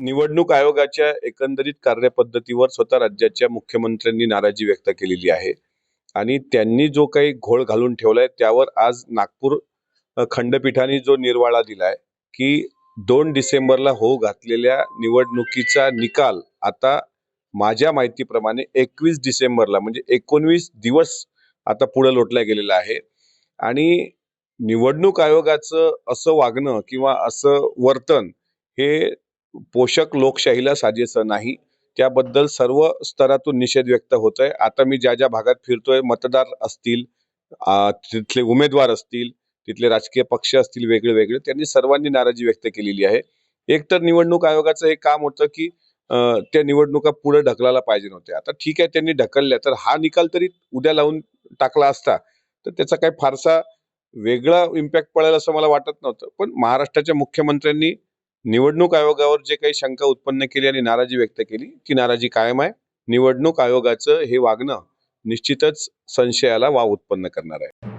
निवडणूक आयोगाच्या एकंदरीत कार्यपद्धतीवर स्वतः राज्याच्या मुख्यमंत्र्यांनी नाराजी व्यक्त केलेली आहे. आणि त्यांनी जो काही घोळ घालून ठेवलाय त्यावर आज नागपूर खंडपीठाने जो निर्वाळा दिलाय की दोन डिसेंबरला होऊ घातलेल्या निवडणुकीचा निकाल आता माझ्या माहितीप्रमाणे एकवीस डिसेंबरला म्हणजे एकोणवीस दिवस आता पुढे लोटला गेलेला आहे. आणि निवडणूक आयोगाचं असं वागणं किंवा असं वर्तन हे पोषक लोकशाहीला साजेसं नाही. त्याबद्दल सर्व स्तरातून निषेध व्यक्त होत आहे आता मी ज्या ज्या भागात फिरतोय मतदार असतील तिथले उमेदवार असतील तिथले राजकीय पक्ष असतील वेगळे वेगळे त्यांनी सर्वांनी नाराजी व्यक्त केलेली आहे. एक तर निवडणूक आयोगाचं हे काम होतं की त्या निवडणुका पुढे ढकलायला पाहिजे नव्हत्या. आता ठीक आहे त्यांनी ढकलल्या तर हा निकाल तरी उद्या लावून टाकला असता तर त्याचा काही फारसा वेगळा इम्पॅक्ट पडेल असं मला वाटत नव्हतं. पण महाराष्ट्राच्या मुख्यमंत्र्यांनी निवडणूक आयोगावर जे काही शंका उत्पन्न केली आणि नाराजी व्यक्त केली ती नाराजी कायम आहे. निवडणूक आयोगाचं हे वागणं निश्चितच संशयाला वाव उत्पन्न करणार आहे.